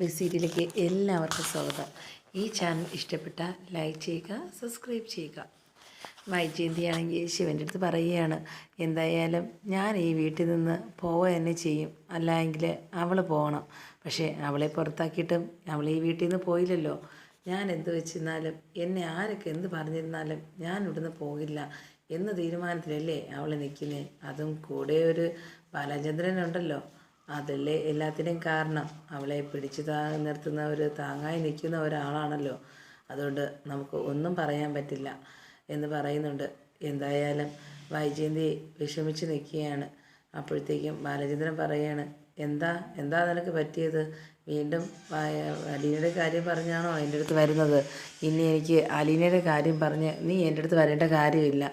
B സീരിയലിലേക്ക് എല്ലാവർക്കും സ്വാഗതം. ഈ ചാനൽ ഇഷ്ടപ്പെട്ട ലൈക്ക് ചെയ്യുക സബ്സ്ക്രൈബ് ചെയ്യുക. മൈ വൈജയന്തിയാണെങ്കിൽ ശിവന്റെ അടുത്ത് പറയുകയാണ് എന്തായാലും ഞാൻ ഈ വീട്ടിൽ നിന്ന് പോവുക തന്നെ ചെയ്യും. അല്ലെങ്കിൽ അവൾ പോകണം. പക്ഷേ അവളെ പുറത്താക്കിയിട്ടും അവൾ ഈ വീട്ടിൽ നിന്ന് പോയില്ലല്ലോ. ഞാൻ എന്ത് വെച്ചിരുന്നാലും എന്നെ ആരൊക്കെ എന്ത് പറഞ്ഞിരുന്നാലും ഞാൻ ഇവിടുന്ന് പോകില്ല എന്ന തീരുമാനത്തിലല്ലേ അവൾ നിൽക്കുന്നത് അതും കൂടെ ഒരു ബാലചന്ദ്രനുണ്ടല്ലോ. അതല്ലേ എല്ലാത്തിനും കാരണം. അവളെ പിടിച്ചു താ നിർത്തുന്ന ഒരു താങ്ങായി നിൽക്കുന്ന ഒരാളാണല്ലോ. അതുകൊണ്ട് നമുക്ക് ഒന്നും പറയാൻ പറ്റില്ല എന്ന് പറയുന്നുണ്ട്. എന്തായാലും വൈജയന്തി വിഷമിച്ച് നിൽക്കുകയാണ്. അപ്പോഴത്തേക്കും ബാലചന്ദ്രൻ പറയാണ് എന്താ എന്താ നിനക്ക് പറ്റിയത്? വീണ്ടും അലീനയുടെ കാര്യം പറഞ്ഞാണോ എന്റെ അടുത്ത് വരുന്നത്? ഇനി എനിക്ക് അലീനയുടെ കാര്യം പറഞ്ഞ് നീ എന്റെ അടുത്ത് വരേണ്ട കാര്യമില്ല.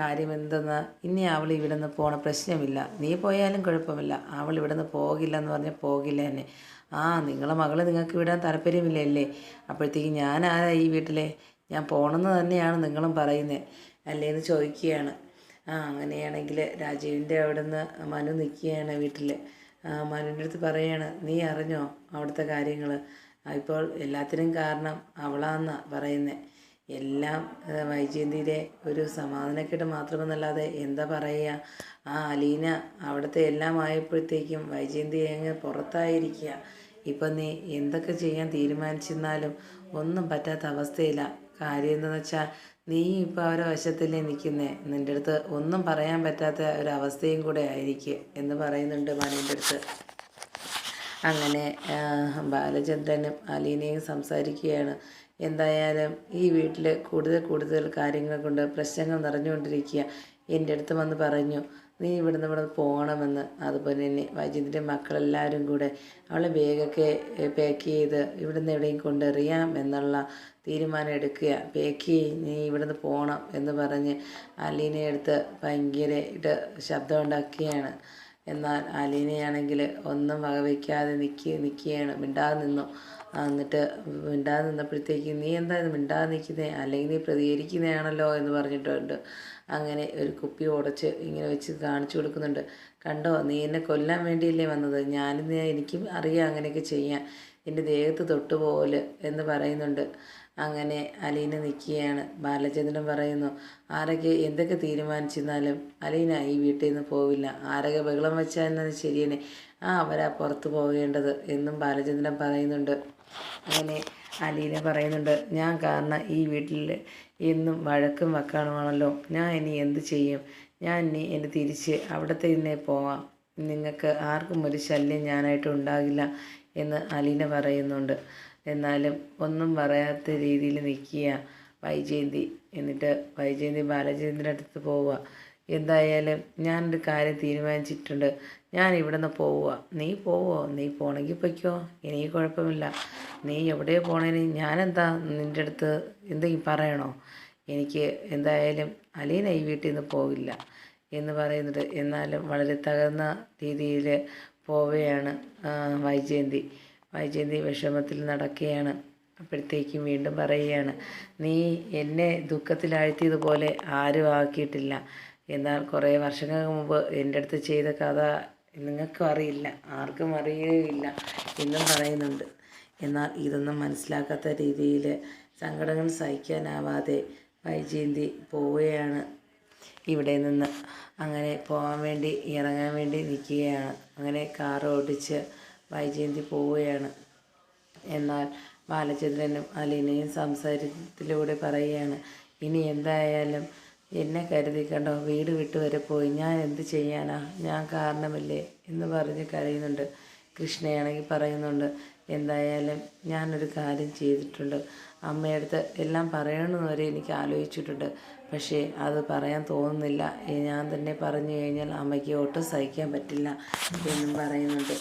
കാര്യം എന്തെന്ന്? ഇനി അവൾ ഇവിടെ നിന്ന് പോണ പ്രശ്നമില്ല. നീ പോയാലും കുഴപ്പമില്ല. അവൾ ഇവിടെ നിന്ന് പോകില്ല എന്ന്. പറഞ്ഞാൽ പോകില്ല തന്നെ ആ നിങ്ങളെ മകളെ നിങ്ങൾക്ക് വിടാൻ താല്പര്യമില്ലല്ലേ അപ്പോഴത്തേക്ക് ഞാൻ ആരാ ഈ വീട്ടിലെ? ഞാൻ പോകണമെന്ന് തന്നെയാണ് നിങ്ങളും പറയുന്നത് അല്ലേന്ന് ചോദിക്കുകയാണ്. ആ അങ്ങനെയാണെങ്കിൽ രാജീവിന്റെ അവിടെ നിന്ന് മനു നിൽക്കുകയാണ് വീട്ടിൽ മനുവിന്റെ അടുത്ത് പറയാണ് നീ അറിഞ്ഞോ അവിടുത്തെ കാര്യങ്ങൾ ഇപ്പോൾ എല്ലാത്തിനും കാരണം അവളാന്നാണ് പറയുന്നത് എല്ലാം വൈജയന്തിയുടെ ഒരു സമാധാനക്കേട് മാത്രമെന്നല്ലാതെ എന്താ പറയുക? ആ അലീന അവിടുത്തെ എല്ലാം ആയപ്പോഴത്തേക്കും വൈജയന്തി അങ്ങ് പുറത്തായിരിക്കുക. ഇപ്പം നീ എന്തൊക്കെ ചെയ്യാൻ തീരുമാനിച്ചിരുന്നാലും ഒന്നും പറ്റാത്ത അവസ്ഥയില്ല കാര്യം എന്താണെന്ന് വെച്ചാൽ നീ ഇപ്പോൾ അവരെ വശത്തല്ലേ നിൽക്കുന്നേ നിന്റെ അടുത്ത് ഒന്നും പറയാൻ പറ്റാത്ത ഒരവസ്ഥയും കൂടെ ആയിരിക്കും എന്ന് പറയുന്നുണ്ട് മനുവിന്റെ അടുത്ത്. അങ്ങനെ ബാലചന്ദ്രനും അലീനയും സംസാരിക്കുകയാണ്. എന്തായാലും ഈ വീട്ടിൽ കൂടുതൽ കൂടുതൽ കാര്യങ്ങൾ കൊണ്ട് പ്രശ്നങ്ങൾ നിറഞ്ഞുകൊണ്ടിരിക്കുക. എന്റെ അടുത്ത് വന്ന് പറഞ്ഞു നീ ഇവിടുന്ന് ഇവിടെ പോകണമെന്ന്. അതുപോലെ തന്നെ വൈദ്യുതിന്റെ മക്കളെല്ലാവരും കൂടെ അവളെ ബാഗൊക്കെ പാക്ക് ചെയ്ത് ഇവിടുന്ന് എവിടെയും കൊണ്ടെറിയാം എന്നുള്ള തീരുമാനം എടുക്കുക. പാക്ക് നീ ഇവിടുന്ന് പോകണം എന്ന് പറഞ്ഞ് അലീനയെ എടുത്ത് ഭയങ്കര ഇട്ട് ശബ്ദം ഉണ്ടാക്കുകയാണ് എന്നാൽ അലീനയാണെങ്കിൽ ഒന്നും വകവയ്ക്കാതെ നിൽക്കി നിൽക്കുകയാണ് മിണ്ടാതെ നിന്നു. എന്നിട്ട് മിണ്ടാതെ നിന്നപ്പോഴത്തേക്ക് നീ എന്താ മിണ്ടാതെ നിൽക്കുന്നത് അല്ലെങ്കിൽ നീ പ്രതികരിക്കുന്നതാണല്ലോ? എന്ന് പറഞ്ഞിട്ടുണ്ട്. അങ്ങനെ ഒരു കുപ്പി ഉടച്ച് ഇങ്ങനെ വെച്ച് കാണിച്ചു കൊടുക്കുന്നുണ്ട്. കണ്ടോ നീ എന്നെ കൊല്ലാൻ വേണ്ടിയല്ലേ വന്നത്? ഞാനിന്ന് എനിക്കും അറിയാം അങ്ങനെയൊക്കെ ചെയ്യാൻ. എന്റെ ദേഹത്ത് തൊട്ടുപോലെ എന്ന് പറയുന്നുണ്ട്. അങ്ങനെ അലീന നിൽക്കുകയാണ്. ബാലചന്ദ്രൻ പറയുന്നു ആരൊക്കെ എന്തൊക്കെ തീരുമാനിച്ചിരുന്നാലും അലീന ഈ വീട്ടിൽ നിന്ന് പോവില്ല. ആരൊക്കെ ബഹളം വെച്ചാൽ ആ അവരാ പുറത്ത് പോകേണ്ടത് എന്നും ബാലചന്ദ്രൻ പറയുന്നുണ്ട്. അങ്ങനെ അലീന പറയുന്നുണ്ട് ഞാൻ കാരണം ഈ വീട്ടിൽ എന്നും വഴക്കും വക്കാണുമാണല്ലോ. ഞാൻ ഇനി എന്ത് ചെയ്യും? ഞാൻ ഇനി എന്നെ തിരിച്ച് അവിടത്തെ തന്നെ പോവാം. നിങ്ങൾക്ക് ആർക്കും ഒരു ശല്യം ഞാനായിട്ട് ഉണ്ടാകില്ല എന്ന് അലീന പറയുന്നുണ്ട്. എന്നാലും ഒന്നും പറയാത്ത രീതിയിൽ നിൽക്കുക വൈജയന്തി. എന്നിട്ട് വൈജയന്തി ബാലചന്ദ്രന്റെ അടുത്ത് പോവുക. എന്തായാലും ഞാനൊരു കാര്യം തീരുമാനിച്ചിട്ടുണ്ട്. ഞാൻ ഇവിടെ നിന്ന് പോവുക നീ പോവോ? നീ പോണെങ്കിൽ പൊയ്ക്കോ. എനിക്ക് കുഴപ്പമില്ല. നീ എവിടെ പോണേന് ഞാനെന്താ നിന്റെ അടുത്ത് എന്തെങ്കിലും പറയണോ? എനിക്ക് എന്തായാലും അലീന ഈ വീട്ടിൽ നിന്ന് പോവില്ല എന്ന് പറയുന്നത്. എന്നാലും വളരെ തകർന്ന രീതിയിൽ പോവുകയാണ് വൈജയന്തി. വൈജയന്തി വിഷമത്തിൽ നടക്കുകയാണ്. അപ്പോഴത്തേക്കും വീണ്ടും പറയുകയാണ് നീ എന്നെ ദുഃഖത്തിലാഴ്ത്തിയതുപോലെ ആരും ആക്കിയിട്ടില്ല. എന്നാൽ കുറേ വർഷങ്ങൾക്ക് മുമ്പ് എന്റെ അടുത്ത് ചെയ്ത കഥ നിങ്ങൾക്കും അറിയില്ല ആർക്കും അറിയുകയില്ല എന്നും പറയുന്നുണ്ട്. എന്നാൽ ഇതൊന്നും മനസ്സിലാക്കാത്ത രീതിയിൽ സങ്കടങ്ങൾ സഹിക്കാനാവാതെ വൈജയന്തി പോവുകയാണ്. ഇവിടെ നിന്ന് അങ്ങനെ പോകാൻ വേണ്ടി ഇറങ്ങാൻ വേണ്ടി നിൽക്കുകയാണ്. അങ്ങനെ കാർ ഓടിച്ച് വൈജയന്തി പോവുകയാണ്. എന്നാൽ ബാലചന്ദ്രനും അലീനയും സംസാരത്തിലൂടെ പറയുകയാണ് ഇനി എന്തായാലും എന്നെ കരുതി കണ്ടോ വീട് വിട്ട് വരെ പോയി. ഞാൻ എന്ത് ചെയ്യാനാ? ഞാൻ കാരണമല്ലേ? എന്ന് പറഞ്ഞ് കരയുന്നുണ്ട്. കൃഷ്ണയാണെങ്കിൽ പറയുന്നുണ്ട് എന്തായാലും ഞാനൊരു കാര്യം ചെയ്തിട്ടുണ്ട്. അമ്മയടുത്ത് എല്ലാം പറയണമെന്ന് വരെ എനിക്ക് ആലോചിച്ചിട്ടുണ്ട്. പക്ഷേ അത് പറയാൻ തോന്നുന്നില്ല. ഞാൻ തന്നെ പറഞ്ഞു കഴിഞ്ഞാൽ അമ്മയ്ക്ക് ഒട്ടും സഹിക്കാൻ പറ്റില്ല എന്നും പറയുന്നുണ്ട്.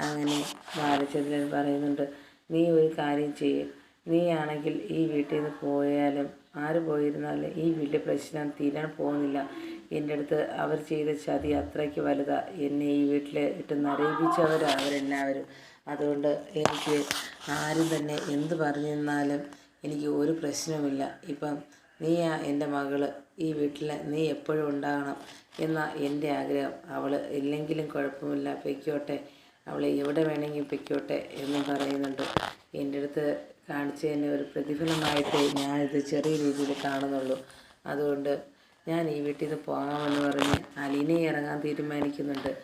അങ്ങനെ ബാലചന്ദ്രൻ പറയുന്നുണ്ട് നീ ഒരു കാര്യം ചെയ്യും. നീയാണെങ്കിൽ ഈ വീട്ടിൽ നിന്ന് പോയാലും ആര് പോയിരുന്നാലും ഈ വലിയ പ്രശ്നം തീരാൻ പോകുന്നില്ല. എന്റെ അടുത്ത് അവർ ചെയ്ത ചതി അത്രയ്ക്ക് വലുതാ. എന്നെ ഈ വീട്ടിൽ ഇട്ട് നരയിപ്പിച്ചവരാ അവരെല്ലാവരും. അതുകൊണ്ട് എനിക്ക് ആരും തന്നെ എന്ത് പറഞ്ഞു നിന്നാലും എനിക്ക് ഒരു പ്രശ്നവുമില്ല. ഇപ്പം നീയാ എന്റെ മകൾ. ഈ വീട്ടിൽ നീ എപ്പോഴും ഉണ്ടാകണം എന്ന എന്റെ ആഗ്രഹം. അവൾ ഇല്ലെങ്കിലും കുഴപ്പമില്ല. പൊയ്ക്കോട്ടെ. അവൾ എവിടെ വേണമെങ്കിൽ പൊയ്ക്കോട്ടെ എന്നും പറയുന്നുണ്ട്. എന്റെ അടുത്ത് കാണിച്ചതിന് ഒരു പ്രതിഫലമായിട്ട് ഞാനിത് ചെറിയ രീതിയിൽ കാണുന്നുള്ളൂ. അതുകൊണ്ട് ഞാൻ ഈ വീട്ടിൽ നിന്ന് പോകാമെന്ന് പറഞ്ഞ് അലീനയും ഇറങ്ങാൻ തീരുമാനിക്കുന്നുണ്ട്.